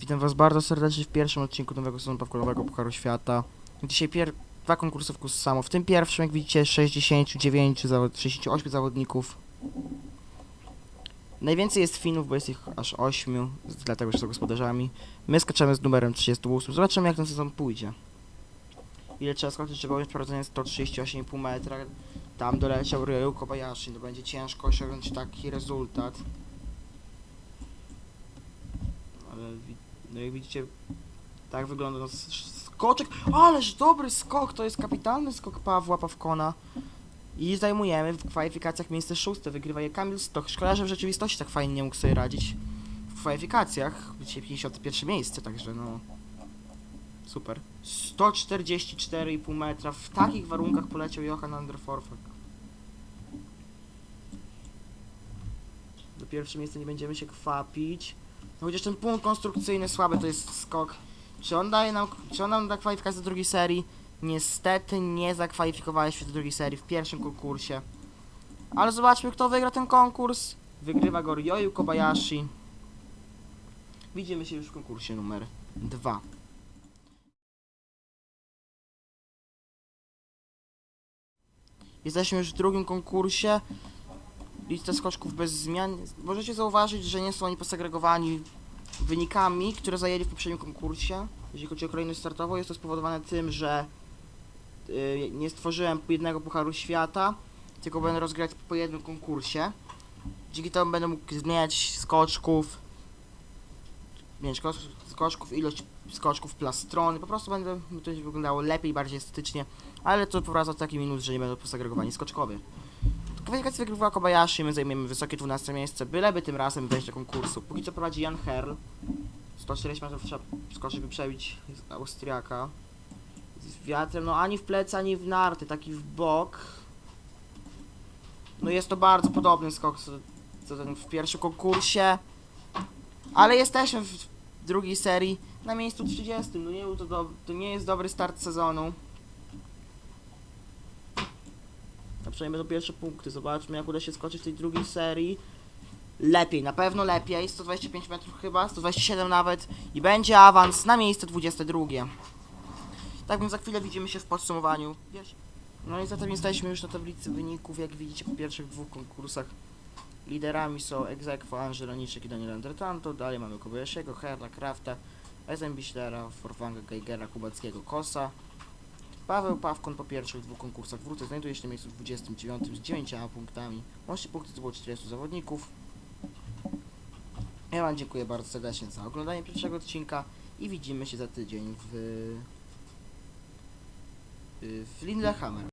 Witam was bardzo serdecznie w pierwszym odcinku nowego sezonu Pawkolowego Pucharu Świata. Dzisiaj pier dwa konkursy w samo. W tym pierwszym, jak widzicie, 69 zawod 68 zawodników. Najwięcej jest Finów, bo jest ich aż 8, dlatego że są gospodarzami. My skaczemy z numerem 38. Zobaczymy, jak ten sezon pójdzie. Ile trzeba skoczyć, żeby ująć prowadzenie 138,5 metra. Tam doleciał Ryu Kobayashi. To będzie ciężko osiągnąć taki rezultat. Ale wi- no jak widzicie, tak wygląda nasz skoczek. Ależ dobry skok, to jest kapitalny skok Pawła Pawkona. I zajmujemy w kwalifikacjach miejsce szóste. Wygrywa je Kamil Stoch. Szkoda, że w rzeczywistości tak fajnie nie mógł sobie radzić w kwalifikacjach. Dzisiaj 51 miejsce, także no... Super. 144,5 metra. W takich warunkach poleciał Johan Anderforfak. Do pierwsze miejsce nie będziemy się kwapić. No chociaż ten punkt konstrukcyjny słaby to jest skok. Czy on daje nam, czy on nam da kwalifikację do drugiej serii? Niestety nie zakwalifikowałeś się do drugiej serii w pierwszym konkursie. Ale zobaczmy kto wygra ten konkurs. Wygrywa go Ryoyu Kobayashi. Widzimy się już w konkursie numer 2. Jesteśmy już w drugim konkursie. Lista skoczków bez zmian. Możecie zauważyć, że nie są oni posegregowani wynikami, które zajęli w poprzednim konkursie. Jeśli chodzi o kolejność startową, jest to spowodowane tym, że y, nie stworzyłem jednego pucharu świata, tylko będę rozgrywać po jednym konkursie. Dzięki temu będę mógł zmieniać skoczków, kos- skoczków, ilość skoczków, plastrony. Po prostu będę to wyglądało lepiej, bardziej estetycznie, ale to wprowadza taki minus, że nie będą posegregowani skoczkowie. Kwalifikację wygrywa Kobayashi, my zajmiemy wysokie 12 miejsce, byleby tym razem wejść do konkursu. Póki co prowadzi Jan Herl. 140 metrów trzeba skoczyć, by przebić Austriaka. Z wiatrem, no ani w plecy, ani w narty, taki w bok. No jest to bardzo podobny skok co, co ten w pierwszym konkursie. Ale jesteśmy w drugiej serii na miejscu 30. No nie, to, do, to nie jest dobry start sezonu. Przynajmniej będą pierwsze punkty. Zobaczmy, jak uda się skoczyć w tej drugiej serii. Lepiej, na pewno lepiej. 125 metrów chyba, 127 nawet. I będzie awans na miejsce 22. Tak więc za chwilę widzimy się w podsumowaniu. No i zatem jesteśmy już na tablicy wyników. Jak widzicie po pierwszych dwóch konkursach liderami są Egzekwo, Angeloniczek i Daniel Andertanto. Dalej mamy Kobayashiego, Herla, Krafta, SM Biślera, Forfanga, Geigera, Kubackiego, Kosa. Paweł Pawkon po pierwszych dwóch konkursach wrócę znajduje się na miejscu 29 z 9 punktami. Łącznie punkty to było 40 zawodników. Ja Wam dziękuję bardzo serdecznie za oglądanie pierwszego odcinka i widzimy się za tydzień w, w Lillehammer.